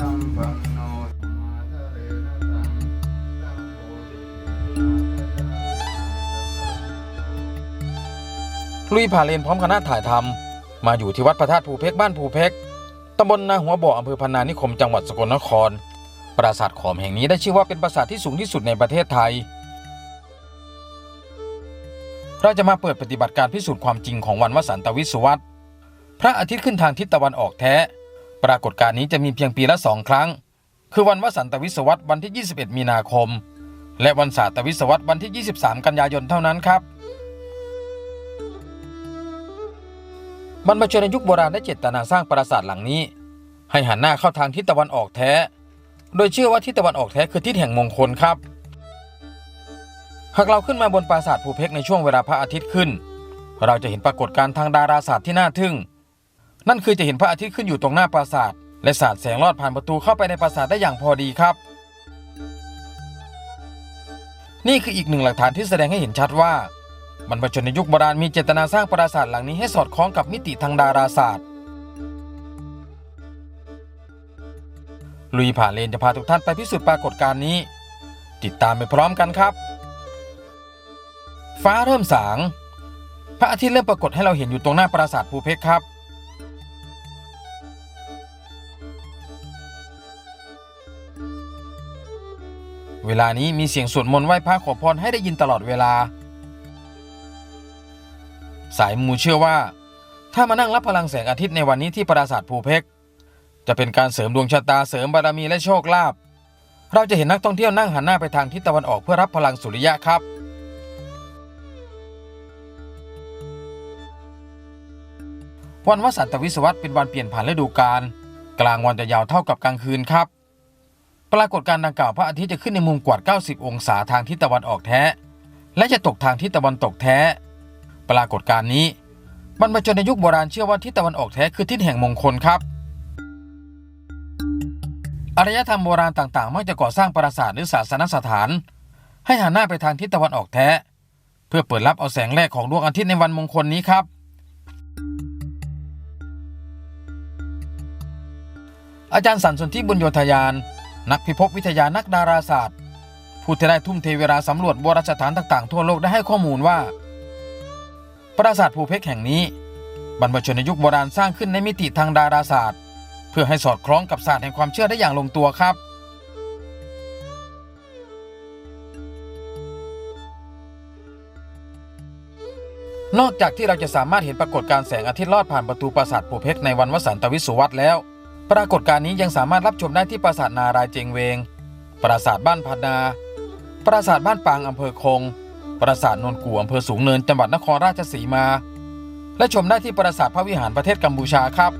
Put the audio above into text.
ตัมปันโนมาทะเรนะตังตังโพธิลุยผ่าเลนพร้อมคณะถ่ายทำมาอยู่ที่วัดพระธาตุภูเพกบ้านภูเพกตำบลนาหัวบ่ออำเภอพนานิคมจังหวัดสกลนคร ปราสาทขอมแห่งนี้ได้ชื่อว่าเป็นปราสาทที่สูงที่สุดในประเทศไทย เราจะมาเปิดปฏิบัติการพิสูจน์ความจริงของวันวสันตวิสุวัตพระอาทิตย์ขึ้นทางทิศตะวันออกแท้ ปรากฏการณ์นี้จะมีเพียงปีละสองครั้ง คือวันวสันตวิศวรรษวันที่ 21 มีนาคม และวันศาสตวิศวรรษวันที่ 23 กันยายนเท่านั้นครับบรรพชนในยุคโบราณได้เจตนาสร้างปราสาทหลังนี้ ให้หันหน้าเข้าทางทิศตะวันออกแท้ โดยเชื่อว่าทิศตะวันออกแท้คือทิศแห่งมงคลครับ หากเราขึ้นมาบนปราสาทภูเพกในช่วงเวลาพระอาทิตย์ขึ้น เราจะเห็นปรากฏการณ์ทางดาราศาสตร์ที่น่าทึ่ง นั่นคือจะเห็นพระอาทิตย์ขึ้นอยู่ตรงหน้าปราสาท และสาดแสงลอดผ่านประตูเข้าไปในปราสาทได้อย่างพอดีครับ นี่คืออีกหนึ่งหลักฐานที่แสดงให้เห็นชัดว่าบรรพชนในยุคโบราณมีเจตนาสร้างปราสาทหลังนี้ให้สอดคล้องกับมิติทางดาราศาสตร์ ลุยผ่านเลนจะพาทุกท่านไปพิสูจน์ปรากฏการณ์นี้ ติดตามไปพร้อมกันครับ ฟ้าเริ่มสาง พระอาทิตย์เริ่มปรากฏให้เราเห็นอยู่ตรงหน้าปราสาทภูเพกครับ เวลานี้มีเสียงสวดมนต์ไหว้พระขอพรให้ได้ยินตลอดเวลา สายมูเชื่อว่า ถ้ามานั่งรับพลังแสงอาทิตย์ในวันนี้ที่ปราสาทภูเพกจะเป็นการเสริมดวงชะตาเสริมบารมีและโชคลาภเราจะเห็นนักท่องเที่ยวนั่งหันหน้าไปทางทิศตะวันออกเพื่อรับพลังสุริยะครับ วันวสันตวิศวรรษเป็นวันเปลี่ยนผ่านฤดูกาลกลางวันจะยาวเท่ากับกลางคืนครับ ปรากฏการณ์ดังกล่าวพระอาทิตย์จะขึ้นในมุมกวาด90 องศาทางทิศตะวันออกแท้ และจะตกทางทิศตะวันตกแท้ ปรากฏการณ์นี้บรรพชนในยุคโบราณเชื่อว่าทิศตะวันออกแท้คือทิศแห่งมงคลครับ อารยธรรมโบราณต่างๆ มักจะก่อสร้างปราสาทหรือศาสนสถาน ให้หันหน้าไปทางทิศตะวันออกแท้ เพื่อเปิดรับเอาแสงแรกของดวงอาทิตย์ในวันมงคลนี้ครับ อาจารย์สันสนธิบุญโยธยาน นักพิภพวิทยานักดาราศาสตร์ ผู้ที่ได้ทุ่มเทเวลาสำรวจโบราณสถานต่างๆ ทั่วโลกได้ให้ข้อมูลว่า ปราสาทภูเพกแห่งนี้ บรรพชนในยุคโบราณสร้างขึ้นในมิติทางดาราศาสตร์ เพื่อให้สอดคล้องกับศาสตร์แห่งความเชื่อได้อย่างลงตัวครับนอกจากที่เราจะสามารถเห็นปรากฏการแสงอาทิตย์ลอดผ่านประตูปราสาทภูเพกในวันวสันตวิสุวัตแล้ว ปรากฏการณ์นี้ยังสามารถรับชมได้ที่ปราสาทนารายเจงเวง ปราสาทบ้านพนา ปราสาทบ้านปางอำเภอคง ปราสาทนนกูอำเภอสูงเนินจังหวัดนครราชสีมา และชมได้ที่ปราสาทพระวิหารประเทศกัมพูชาครับ